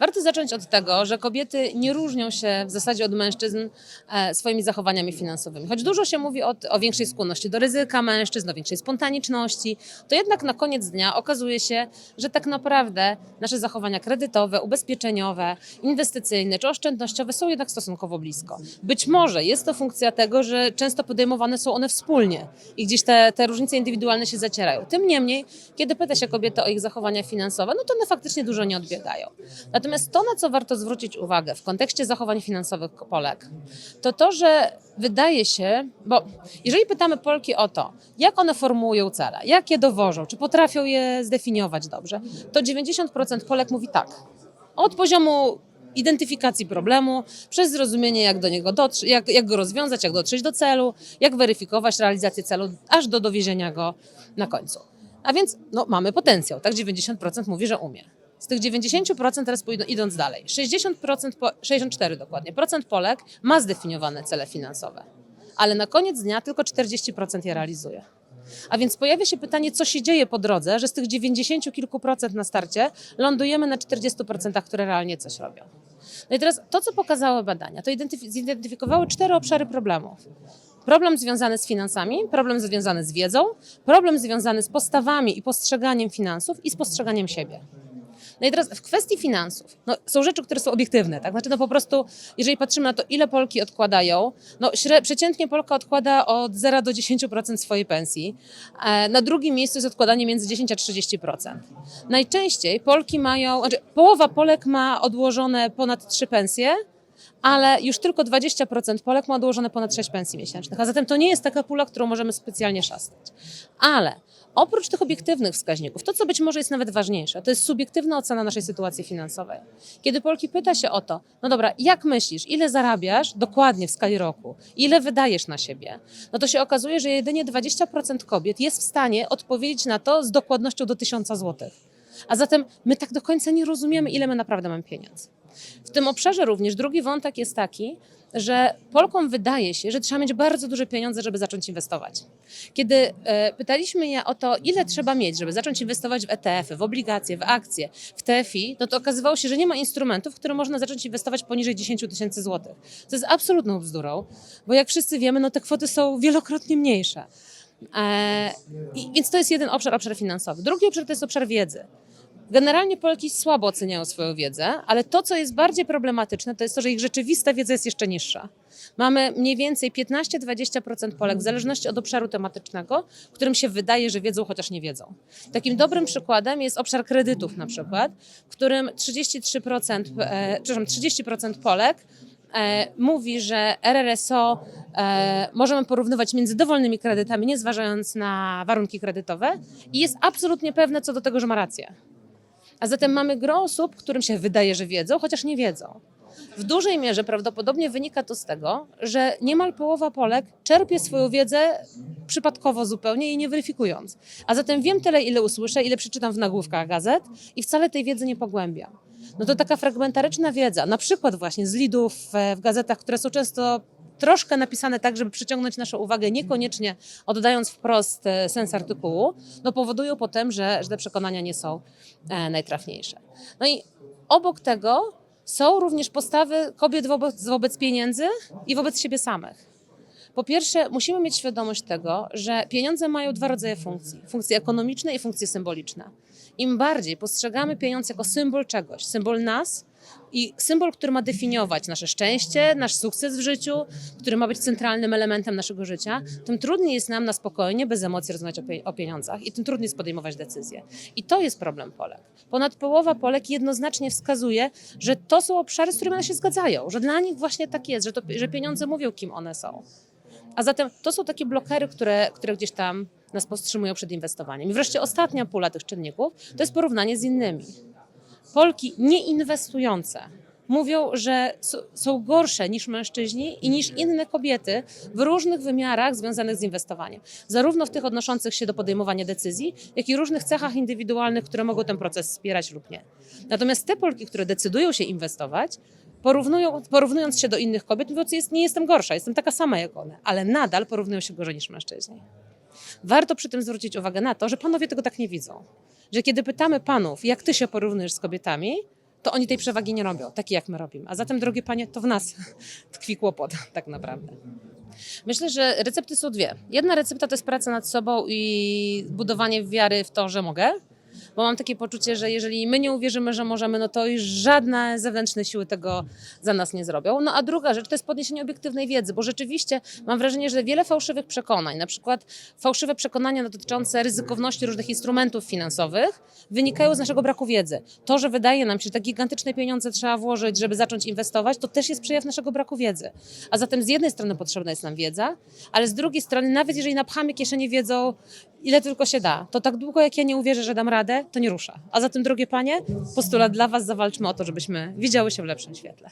Warto zacząć od tego, że kobiety nie różnią się w zasadzie od mężczyzn e, swoimi zachowaniami finansowymi. Choć dużo się mówi o, o większej skłonności do ryzyka mężczyzn, o większej spontaniczności, to jednak na koniec dnia okazuje się, że tak naprawdę nasze zachowania kredytowe, ubezpieczeniowe, inwestycyjne czy oszczędnościowe są jednak stosunkowo blisko. Być może jest to funkcja tego, że często podejmowane są one wspólnie i gdzieś te, te różnice indywidualne się zacierają. Tym niemniej, kiedy pyta się kobiety o ich zachowania finansowe, no to one faktycznie dużo nie odbiegają. Natomiast to, na co warto zwrócić uwagę w kontekście zachowań finansowych Polek, to to, że wydaje się, bo jeżeli pytamy Polki o to, jak one formułują cele, jak je dowożą, czy potrafią je zdefiniować dobrze, to 90% Polek mówi tak. Od poziomu identyfikacji problemu, przez zrozumienie, jak do niego dotrzeć, jak, jak go rozwiązać, jak dotrzeć do celu, jak weryfikować realizację celu, aż do dowiezienia go na końcu. A więc no, mamy potencjał, tak? 90% mówi, że umie. Z tych 90% teraz idąc dalej, 60%, po, 64 dokładnie, procent Polek ma zdefiniowane cele finansowe, ale na koniec dnia tylko 40% je realizuje. A więc pojawia się pytanie, co się dzieje po drodze, że z tych 90 kilku procent na starcie lądujemy na 40%, które realnie coś robią. No i teraz to, co pokazały badania, to identyf- zidentyfikowały cztery obszary problemów. Problem związany z finansami, problem związany z wiedzą, problem związany z postawami i postrzeganiem finansów i z postrzeganiem siebie. No i teraz w kwestii finansów, no, są rzeczy, które są obiektywne, tak? Znaczy, no po prostu, jeżeli patrzymy na to, ile Polki odkładają, no przeciętnie Polka odkłada od 0 do 10% swojej pensji. E, na drugim miejscu jest odkładanie między 10 a 30%. Najczęściej Polki mają, znaczy połowa Polek ma odłożone ponad 3 pensje, ale już tylko 20% Polek ma odłożone ponad 6 pensji miesięcznych. A zatem to nie jest taka pula, którą możemy specjalnie szastać. Ale oprócz tych obiektywnych wskaźników, to co być może jest nawet ważniejsze, to jest subiektywna ocena naszej sytuacji finansowej. Kiedy Polki pyta się o to, no dobra, jak myślisz, ile zarabiasz dokładnie w skali roku, ile wydajesz na siebie, no to się okazuje, że jedynie 20% kobiet jest w stanie odpowiedzieć na to z dokładnością do 1000 złotych. A zatem my tak do końca nie rozumiemy, ile my naprawdę mamy pieniędzy. W tym obszarze również drugi wątek jest taki, że Polkom wydaje się, że trzeba mieć bardzo duże pieniądze, żeby zacząć inwestować. Kiedy e, pytaliśmy je o to, ile trzeba mieć, żeby zacząć inwestować w ETF-y, w obligacje, w akcje, w TFI, no to okazywało się, że nie ma instrumentów, w które można zacząć inwestować poniżej 10 tysięcy złotych. To jest absolutną bzdurą, bo jak wszyscy wiemy, no te kwoty są wielokrotnie mniejsze. E, więc to jest jeden obszar, obszar finansowy. Drugi obszar to jest obszar wiedzy. Generalnie Polki słabo oceniają swoją wiedzę, ale to, co jest bardziej problematyczne, to jest to, że ich rzeczywista wiedza jest jeszcze niższa. Mamy mniej więcej 15-20% Polek, w zależności od obszaru tematycznego, którym się wydaje, że wiedzą, chociaż nie wiedzą. Takim dobrym przykładem jest obszar kredytów na przykład, w którym 33%, e, przepraszam, 30% Polek e, mówi, że RRSO e, możemy porównywać między dowolnymi kredytami, nie zważając na warunki kredytowe i jest absolutnie pewne co do tego, że ma rację. A zatem mamy gro osób, którym się wydaje, że wiedzą, chociaż nie wiedzą. W dużej mierze prawdopodobnie wynika to z tego, że niemal połowa Polek czerpie swoją wiedzę przypadkowo zupełnie jej nie weryfikując. A zatem wiem tyle, ile usłyszę, ile przeczytam w nagłówkach gazet i wcale tej wiedzy nie pogłębiam. No to taka fragmentaryczna wiedza, na przykład właśnie z lidów e, w gazetach, które są często troszkę napisane tak, żeby przyciągnąć naszą uwagę, niekoniecznie oddając wprost e, sens artykułu, no powodują potem, że, że te przekonania nie są e, najtrafniejsze. No i obok tego są również postawy kobiet wobec, wobec pieniędzy i wobec siebie samych. Po pierwsze, musimy mieć świadomość tego, że pieniądze mają dwa rodzaje funkcji: funkcje ekonomiczne i funkcje symboliczne. Im bardziej postrzegamy pieniądz jako symbol czegoś, symbol nas i symbol, który ma definiować nasze szczęście, nasz sukces w życiu, który ma być centralnym elementem naszego życia, tym trudniej jest nam na spokojnie, bez emocji rozmawiać o, pie- o pieniądzach i tym trudniej jest podejmować decyzje. I to jest problem Polek. Ponad połowa Polek jednoznacznie wskazuje, że to są obszary, z którymi one się zgadzają, że dla nich właśnie tak jest, że, to, że pieniądze mówią, kim one są. A zatem to są takie blokery, które, które gdzieś tam nas powstrzymują przed inwestowaniem. I wreszcie ostatnia pula tych czynników to jest porównanie z innymi. Polki nieinwestujące mówią, że są gorsze niż mężczyźni i niż inne kobiety w różnych wymiarach związanych z inwestowaniem. Zarówno w tych odnoszących się do podejmowania decyzji, jak i różnych cechach indywidualnych, które mogą ten proces wspierać lub nie. Natomiast te Polki, które decydują się inwestować, porównują, porównując się do innych kobiet, mówią, jest, nie jestem gorsza, jestem taka sama jak one, ale nadal porównują się gorzej niż mężczyźni. Warto przy tym zwrócić uwagę na to, że panowie tego tak nie widzą. Że kiedy pytamy panów, jak ty się porównujesz z kobietami, to oni tej przewagi nie robią, takiej jak my robimy. A zatem, drogie panie, to w nas tkwi kłopot tak naprawdę. Myślę, że recepty są dwie. Jedna recepta to jest praca nad sobą i budowanie wiary w to, że mogę. Bo mam takie poczucie, że jeżeli my nie uwierzymy, że możemy, no to już żadne zewnętrzne siły tego za nas nie zrobią. No a druga rzecz to jest podniesienie obiektywnej wiedzy, bo rzeczywiście mam wrażenie, że wiele fałszywych przekonań, na przykład fałszywe przekonania dotyczące ryzykowności różnych instrumentów finansowych, wynikają z naszego braku wiedzy. To, że wydaje nam się, że tak gigantyczne pieniądze trzeba włożyć, żeby zacząć inwestować, to też jest przejaw naszego braku wiedzy. A zatem z jednej strony potrzebna jest nam wiedza, ale z drugiej strony, nawet jeżeli napchamy kieszenie wiedzą, ile tylko się da, to tak długo jak ja nie uwierzę, że dam radę, to nie rusza. A zatem, drogie panie, postulat dla was, zawalczmy o to, żebyśmy widziały się w lepszym świetle.